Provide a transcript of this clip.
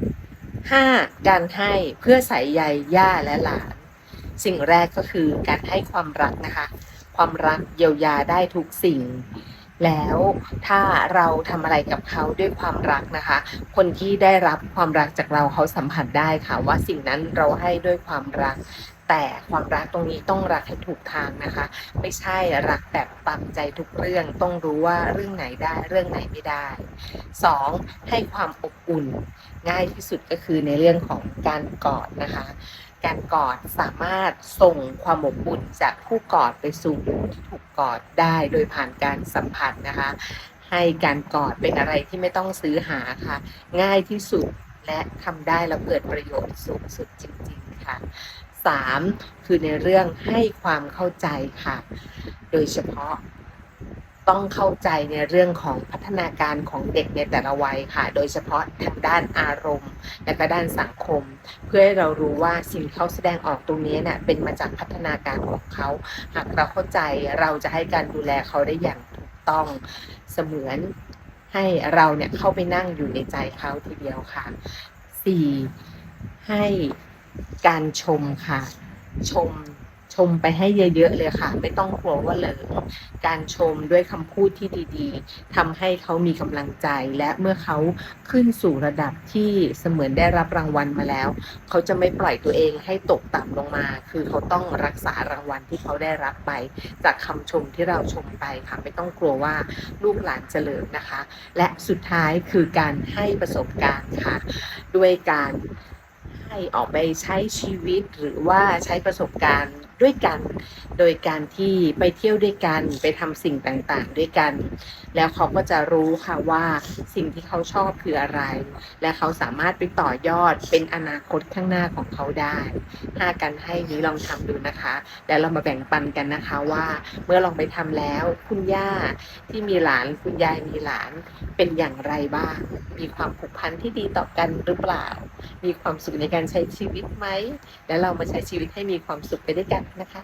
5. การให้เพื่อใส่ใยย่าและหลาน สิ่งแรกก็คือการให้ความรักนะคะ ความรักเยียวยาได้ทุกสิ่ง แล้วถ้าเราทำอะไรกับเขาด้วยความรักนะคะ คนที่ได้รับความรักจากเราเขาสัมผัสได้ค่ะ ว่าสิ่งนั้นเราให้ด้วยความรัก แต่ความรักตรงนี้ต้องรักให้ถูกทางนะคะ ไม่ใช่รักแบบตามใจทุกเรื่องต้องรู้ว่าเรื่องไหนได้เรื่องไหนไม่ได้ 2. ให้ความอบอุ่นง่ายที่สุดก็คือในเรื่องของการกอดนะคะ การกอดสามารถส่งความอบอุ่นจากผู้กอดไปสู่ผู้ที่ถูกกอดได้โดยผ่านการสัมผัสนะคะ ให้การกอดเป็นอะไรที่ไม่ต้องซื้อหาค่ะ ง่ายที่สุดและทำได้แล้วเกิดประโยชน์สูงสุดจริง ๆ ค่ะ 3. คือในเรื่องให้ความเข้าใจค่ะ โดยเฉพาะ ต้องเข้าใจในเรื่องของพัฒนาการของเด็กในแต่ละวัยค่ะ โดยเฉพาะทางด้านอารมณ์ และก็ด้านสังคม เพื่อให้เรารู้ว่าสิ่งเขาแสดงออกตรงนี้เนี่ยเป็นมาจากพัฒนาการของเขา หากเราเข้าใจเราจะให้การดูแลเขาได้อย่างถูกต้องเสมือนให้เราเนี่ยเข้าไปนั่งอยู่ในใจเขาทีเดียวค่ะ 4. ให้การชมค่ะ ชม มไปให้เยอะๆเลยค่ะ ไม่ต้องกลัวว่าเหลิงการชมด้วยคำพูดที่ดีๆทำให้เขามีกำลังใจ และเมื่อเขาขึ้นสู่ระดับที่เสมือนได้รับรางวัลมาแล้ว เขาจะไม่ปล่อยตัวเองให้ตกต่ำลงมา คือเขาต้องรักษารางวัลที่เขาได้รับไป จากคำชมที่เราชมไปค่ะ ไม่ต้องกลัวว่าลูกหลานจะเลิงนะคะ และสุดท้ายคือการให้ประสบการณ์ค่ะ ด้วยการให้ออกไปใช้ชีวิตหรือว่าใช้ประสบการณ์ ด้วยกัน โดยการที่ไปเที่ยวด้วยกันไปทำสิ่งต่างๆ ด้วยกัน แล้วเขาก็จะรู้ค่ะว่าสิ่งที่เขาชอบคืออะไร และเขาสามารถไปต่อยอดเป็นอนาคตข้างหน้าของเขาได้ห้าการให้นี้ลองทำดูนะคะ แล้วเรามาแบ่งปันกันนะคะว่า เมื่อลองไปทำแล้วคุณย่าที่มีหลานคุณยายมีหลานเป็นอย่างไรบ้าง มีความผูกพันที่ดีต่อกันหรือเปล่า มีความสุขในการใช้ชีวิตไหม แล้วเรามาใช้ชีวิตให้มีความสุขไปด้วยกันนะคะ